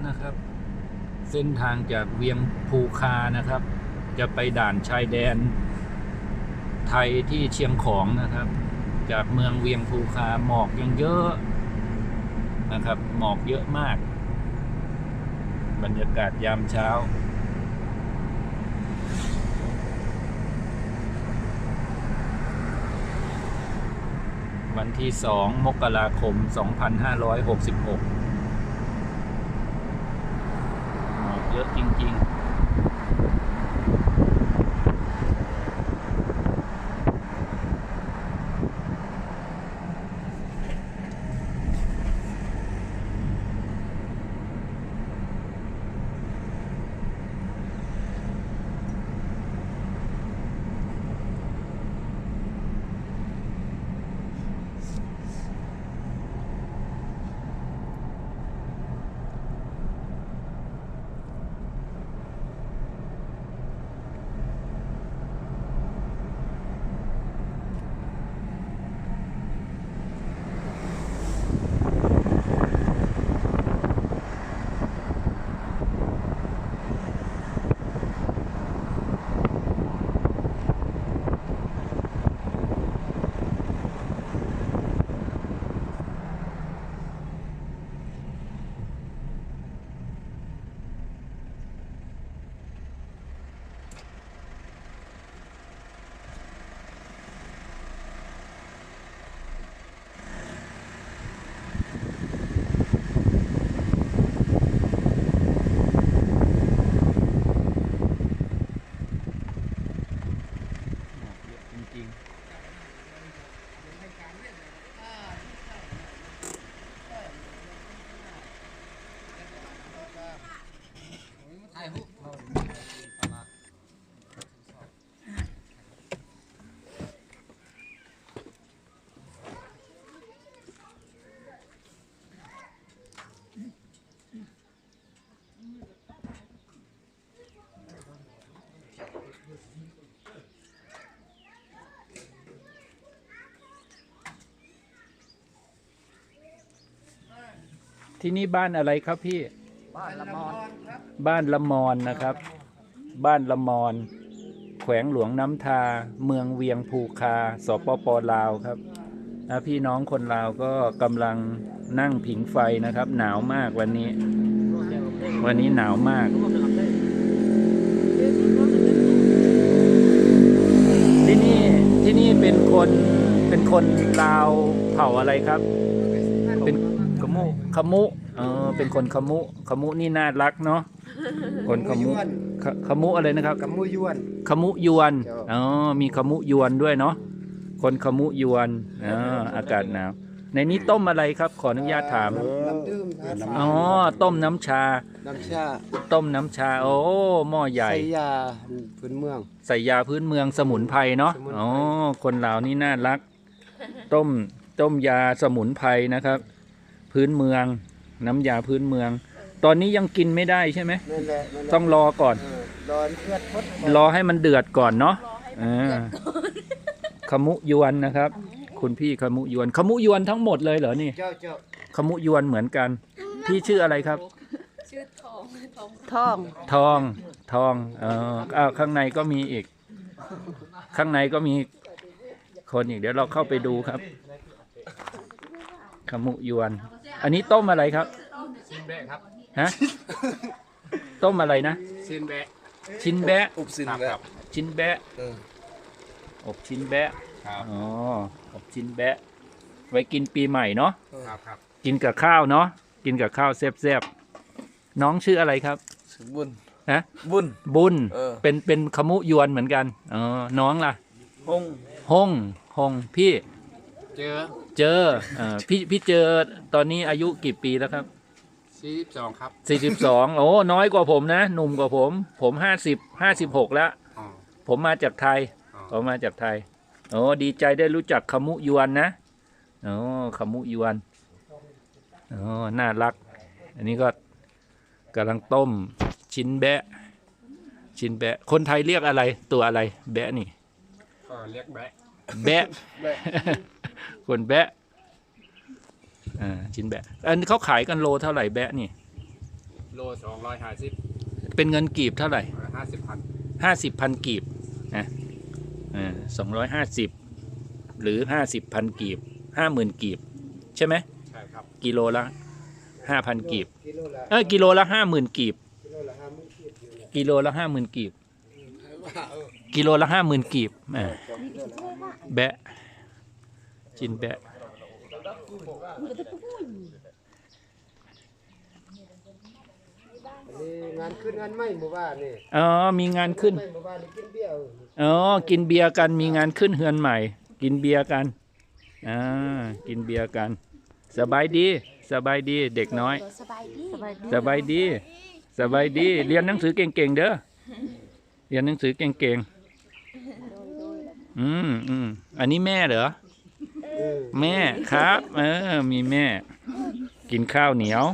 แล้วนะครับ เส้นทางจากเวียงภูคานะครับ จะไปด่านชายแดน ไทยที่เชียงของนะครับ จากเมืองเวียงภูคาหมอกยังเยอะนะครับ หมอกเยอะมาก บรรยากาศยามเช้าวันที่ 2 มกราคม 2566หมอก เยอะจริง ๆ ที่นี่บ้านอะไรครับพี่ บ้านละมอนบ้านละมอนนะครับ บ้านละมอน แขวงหลวงน้ำทา เมืองเวียงภูคา สปปลาวครับนะพี่น้องคนลาวก็กำลังนั่งผิงไฟนะครับ หนาวมากวันนี้ วันนี้หนาวมาก ที่นี่ที่นี่เป็นคนเป็นคนลาวเผ่าอะไรครับเป็นข มุขมุเออเป็นคนขมุขมุนี่น่ารักเนาะคนขมุขขมุอะไรนะครับกับมูยวน ขมุยวนเจ้าอ๋อมีขมุยวนด้วยเนาะคนขมุยวนอ๋ออากาศหนาว ในนี้ต้มอะไรครับ ขออนุญาตถาม น้ำดื่มครับอ๋อต้มน้ำชา น้ำชาต้มน้ำชา โอ้หม้อใหญ่ ใส่ยาพื้นเมือง ใส่ยาพื้นเมืองสมุนไพรเนาะสมุนไพรอ๋อคนลาวนี่น่ารัก ต้มต้มยาสมุนไพรนะครับ พื้นเมือง น้ำยาพื้นเมือง ตอนนี้ยังกินไม่ได้ใช่ไหมนั่นแหละนั่นแหละต้องรอก่อน เออรอนเพื่อนพดรอให้มันเดือดก่อนเนาะอ่าขมุยวนนะครับ คุณพี่ขมุยวน ขมุยวนทั้งหมดเลยเหรอนี่ เจ้าเจ้าขมุยวนเหมือนกัน พี่ชื่ออะไรครับ ชื่อทองทองทองทองทองเอออ้าวข้างในก็มีอีก ข้างในก็มีคนอีกเดี๋ยวเราเข้าไปดูครับ ขมุยวน อันนี้ต้มอะไรครับซินแบะครับฮะ ต้มอะไรนะซินแบะชิ้นแบะ อุบสินครับแบครับบชิ้นแบะ เอออบชิ้นแบะ ครับอ๋อ อบชิ้นแบะ ไว้กินปีใหม่เนาะ ครับครับกินกับข้าวเนาะ กินกับข้าวแซ่บๆ น้องชื่ออะไรครับบุญฮะ บุญ บุญ เออ เป็น เป็นขมุยวนเหมือนกัน อ๋อ น้องล่ะ ฮง ฮง ฮง พี่ เจอ เจอเอ่อพี่พี่เจอตอนนี้อายุกี่ปีแล้วครับซีสองครับสี่สิบสองโอ้น้อยกว่าผมนะ หนุ่มกว่าผม ผมห้าสิบห้าสิบหกแล้ว อ๋อผมมาจากไทย อ๋อผมมาจากไทยโอ้ดีใจได้รู้จักขมุยวนนะโอ้ขมุยวนโอ้น่ารัก อันนี้ก็กำลังต้มชิ้นแบะ ชิ้นแบะ คนไทยเรียกอะไร ตัวอะไร แบะนี่ ก็เรียกแบะแบะ คนแบะอ่าชิ้นแบะ อันนี้เขาขายกันโลเท่าไหร่แบะนี่ โลสองร้อยห้าสิบเป็นเงินกีบเท่าไหร่ห้าสิบพันห้าสิบพันกีบนะสองร้อยห้าสิบหรือห้าสิบพันกีบห้าหมื่นกีบ ใช่ไหมใช่ครับ กิโลละห้าพันกีบ กิโลละเออกิโลละห้าหมื่นกีบ กิโลละห้าหมื่นกีบอยู่เนี่ยกิโลละห้าหมื่นกีบกิโลละห้าหมื่นกีบแหมแบะ จินแบะอันนี้งานขึ้นงานไม่หมู่บ้านนี่อ๋อมีงานขึ้นไม่หมู่บ้านนี่กินเบี้ยวอ๋อกินเบียร์กันมีงานขึ้นเฮือนใหม่ กินเบียร์กันอ่ากินเบียร์กัน สบายดี สบายดีเด็กน้อย สบายดีสบายดีสบายดีสบายดีเรียนหนังสือเก่งๆเด้อเรียนหนังสือเก่งๆอืมอืมอันนี้แม่เหรอเออ แม่ครับ เออ มีแม่ กินข้าวเหนียว